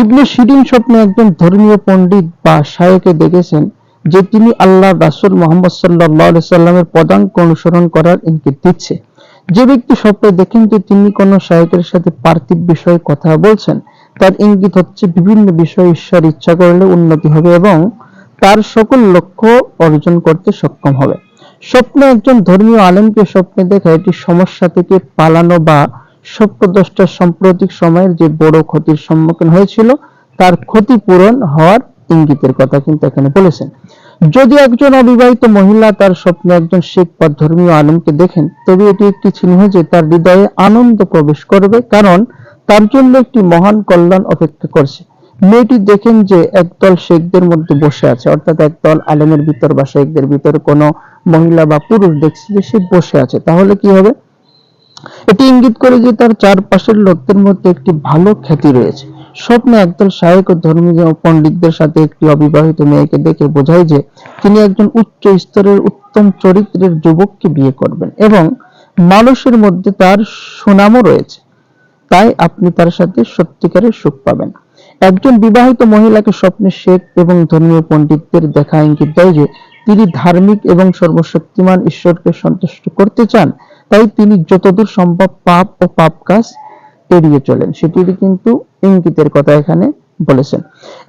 ইবনে শিরিন স্বপ্নে একজন ধর্মীয় পণ্ডিত বা শায়কে দেখেছেন যে তিনি আল্লাহ রাসূল মোহাম্মদ সাল্লাল্লাহু সাল্লামের পদাঙ্ক অনুসরণ করার ইঙ্গিত দিচ্ছে। যে ব্যক্তি স্বপ্নে দেখেন যে তিনি কোনো শায়কের সাথে পার্থিব বিষয়ে কথা বলছেন, তার ইঙ্গিত হচ্ছে বিভিন্ন বিষয়ে ঈশ্বর ইচ্ছা করলে উন্নতি হবে এবং তার সকল লক্ষ্য অর্জন করতে সক্ষম হবে। স্বপ্নে একজন ধর্মীয় আলেমকে স্বপ্নে দেখা এটি সমস্যা থেকে পালানো বা স্বপ্নদ্রষ্টার সাম্প্রতিক সময়ের যে বড় ক্ষতির সম্মুখীন হয়েছিল, তার ক্ষতিপূরণ হওয়ার ইঙ্গিতের কথা কিন্তু এখানে বলেছেন। যদি একজন অবিবাহিত মহিলা তার স্বপ্নে একজন শেখ বা ধর্মীয় আলেমকে দেখেন, তবে এটি একটি চিহ্ন যে তার হৃদয়ে আনন্দ প্রবেশ করবে, কারণ তার জন্য একটি মহান কল্যাণ অপেক্ষা করছে। মেয়েটি দেখেন যে একদল শেখদের মধ্যে বসে আছে, অর্থাৎ একদল আলেমের ভিতর বা শেখদের ভিতর কোনো মহিলা বা পুরুষ দেখছে যে সে বসে আছে। তাহলে কি হবে? এটি ইঙ্গিত করে যে তার চারপাশের লোকদের মধ্যে একটি ভালো খ্যাতি রয়েছে। স্বপ্নে একদল শায়ক ও ধর্মীয় পণ্ডিতদের সাথে একটি অবিবাহিত মেয়েকে দেখে বোঝায় যে তিনি একজন উচ্চ স্তরের উত্তম চরিত্রের যুবককে বিয়ে করবেন এবং মানুষের মধ্যে তার সুনামও রয়েছে। তাই আপনি তার সাথে সত্যিকারের সুখ পাবেন। একজন বিবাহিত মহিলাকে স্বপ্নে শেখ এবং ধর্মীয় পণ্ডিতদের দেখা ইঙ্গিত দেয় যে তিনি ধার্মিক এবং সর্বশক্তিমান ঈশ্বরকে সন্তুষ্ট করতে চান তাই তিনি যতদূর সম্ভব পাপ ও পাপ কাজ এড়িয়ে চলেন। সেটিরই কিন্তু ইঙ্গিতের কথা এখানে বলেছেন।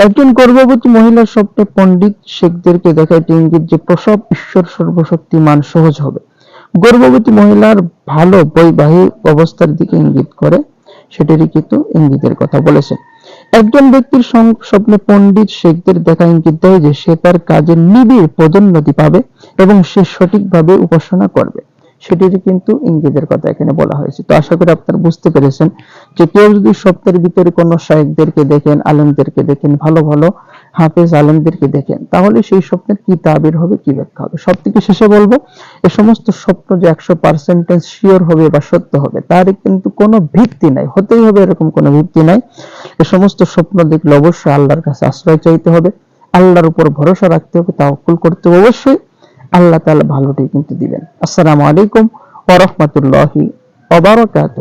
একজন গর্ভবতী মহিলার স্বপ্নে পণ্ডিত শেখদেরকে দেখা এটি ইঙ্গিত যে প্রসব ঈশ্বর সর্বশক্তিমান, সহজ হবে। গর্ভবতী মহিলার ভালো বৈবাহিক অবস্থার দিকে ইঙ্গিত করে, সেটিরই কিন্তু ইঙ্গিতের কথা বলেছেন। একজন ব্যক্তির স্বপ্নে পণ্ডিত শেখদের দেখা ইঙ্গিত দেয় যে সে তার কাজের নিবিড় পদোন্নতি পাবে এবং সে সঠিকভাবে উপাসনা করবে। সেটিরই কিন্তু ইঙ্গিতের কথা এখানে বলা হয়েছে। তো আশা করি আপনারা বুঝতে পেরেছেন যে কেউ যদি স্বপ্নের ভিতরে কোনো শায়েকদেরকে দেখেন, আলেমদেরকে দেখেন, ভালো ভালো হাফেজ আলেমদেরকে দেখেন, তাহলে সেই স্বপ্নের কি তাবির হবে, কি ব্যাখ্যা হবে? সব থেকে শেষে বলব, এ সমস্ত স্বপ্ন যে একশো পার্সেন্টেজ শিওর হবে বা সত্য হবে তার কিন্তু কোনো ভিত্তি নাই, হতেই হবে এরকম কোনো ভিত্তি নাই। এ সমস্ত স্বপ্ন দেখলে অবশ্যই আল্লাহর কাছে আশ্রয় চাইতে হবে, আল্লাহর উপর ভরসা রাখতে হবে, তাওয়াক্কুল করতে হবে, অবশ্যই আল্লাহ তালা ভালোটাই কিন্তু দিবেন। আসসালামু আলাইকুম ওরহমতুল্লাহি অবরকাত